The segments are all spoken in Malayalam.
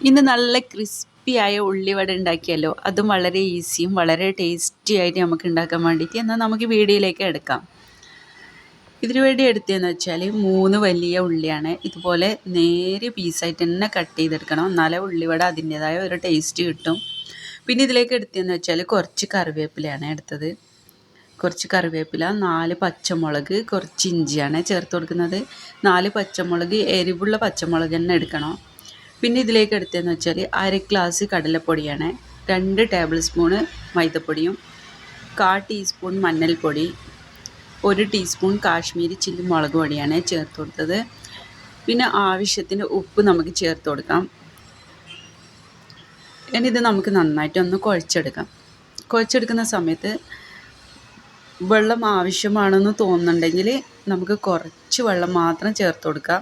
ഇന്ന് നല്ല ക്രിസ്പിയായ ഉള്ളിവട ഉണ്ടാക്കിയല്ലോ അതും വളരെ ഈസിയും വളരെ ടേസ്റ്റി ആയിട്ട് നമുക്ക് ഉണ്ടാക്കാൻ വേണ്ടിയിട്ട് എന്നാൽ നമുക്ക് വീഡിയോയിലേക്ക് എടുക്കാം. ഇതിനു വേണ്ടി എടുത്തതെന്ന് വെച്ചാൽ മൂന്ന് വലിയ ഉള്ളിയാണ്. ഇതുപോലെ നേരെ പീസായിട്ട് തന്നെ കട്ട് ചെയ്തെടുക്കണം. എന്നാലേ ഉള്ളിവട അതിന്റേതായ ഒരു ടേസ്റ്റ് കിട്ടും. പിന്നെ ഇതിലേക്ക് എടുത്തതെന്ന് വെച്ചാൽ കുറച്ച് കറിവേപ്പിലയാണ് എടുത്തത്. കുറച്ച് കറിവേപ്പില നാല് പച്ചമുളക് കുറച്ച് ഇഞ്ചിയാണ് ചേർത്ത് കൊടുക്കുന്നത്. നാല് പച്ചമുളക് എരിവുള്ള പച്ചമുളക് തന്നെ എടുക്കണം. പിന്നെ ഇതിലേക്ക് എടുത്തതെന്ന് വെച്ചാൽ അര ഗ്ലാസ് കടലപ്പൊടിയാണ് രണ്ട് ടേബിൾ സ്പൂണ് മൈദപ്പൊടിയും കാ ടീസ്പൂൺ മഞ്ഞൾപ്പൊടി ഒരു ടീസ്പൂൺ കാശ്മീരി ചില്ലി മുളക് പൊടിയാണ് ചേർത്ത് കൊടുത്തത്. പിന്നെ ആവശ്യത്തിന് ഉപ്പ് നമുക്ക് ചേർത്ത് കൊടുക്കാം. ഇനി ഇത് നമുക്ക് നന്നായിട്ട് ഒന്ന് കുഴച്ചെടുക്കാം. കുഴച്ചെടുക്കുന്ന സമയത്ത് വെള്ളം ആവശ്യമാണെന്ന് തോന്നുന്നുണ്ടെങ്കിൽ നമുക്ക് കുറച്ച് വെള്ളം മാത്രം ചേർത്ത് കൊടുക്കാം.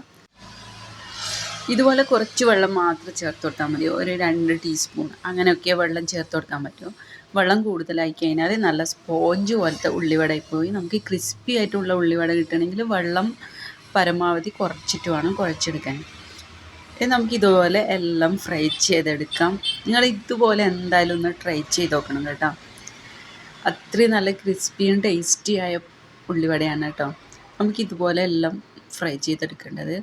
ഇതുപോലെ കുറച്ച് വെള്ളം മാത്രം ചേർത്ത് കൊടുത്താൽ മതി. ഒരു രണ്ട് ടീസ്പൂൺ അങ്ങനെയൊക്കെ വെള്ളം ചേർത്ത് കൊടുക്കാൻ പറ്റും. വെള്ളം കൂടുതലായി കഴിഞ്ഞാൽ നല്ല സ്പോഞ്ച് പോലത്തെ ഉള്ളിവട പോയി നമുക്ക് ക്രിസ്പി ആയിട്ടുള്ള ഉള്ളിവട കിട്ടണമെങ്കിൽ വെള്ളം പരമാവധി കുറച്ചിട്ട് വേണം കുഴച്ചെടുക്കാൻ. നമുക്ക് ഇതുപോലെ എല്ലാം ഫ്രൈ ചെയ്തെടുക്കാം. നിങ്ങൾ ഇതുപോലെ എന്തായാലും ഒന്ന് ട്രൈ ചെയ്ത് നോക്കണം കേട്ടോ. അത്രയും നല്ല ക്രിസ്പിയും ടേസ്റ്റിയായ ഉള്ളിവടയാണ് കേട്ടോ. നമുക്കിതുപോലെ എല്ലാം ഫ്രൈ ചെയ്തെടുക്കേണ്ടത്.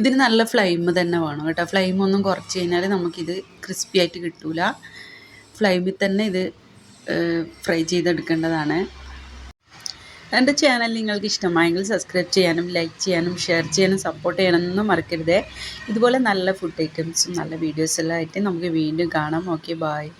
ഇതിന് നല്ല ഫ്ലെയിം തന്നെ വേണം കേട്ടോ. ഫ്ലെയിം ഒന്നും കുറച്ച് കഴിഞ്ഞാൽ നമുക്കിത് ക്രിസ്പി ആയിട്ട് കിട്ടൂല. ഫ്ലെയിമിൽ തന്നെ ഇത് ഫ്രൈ ചെയ്തെടുക്കേണ്ടതാണ്. എന്റെ ചാനൽ നിങ്ങൾക്ക് ഇഷ്ടമായെങ്കിൽ സബ്സ്ക്രൈബ് ചെയ്യാനും ലൈക്ക് ചെയ്യാനും ഷെയർ ചെയ്യാനും സപ്പോർട്ട് ചെയ്യണമെന്നും മറക്കരുതേ. ഇതുപോലെ നല്ല ഫുഡ് ഐറ്റംസും നല്ല വീഡിയോസ് എല്ലാം ആയിട്ട് നമുക്ക് വീണ്ടും കാണാം. Okay bye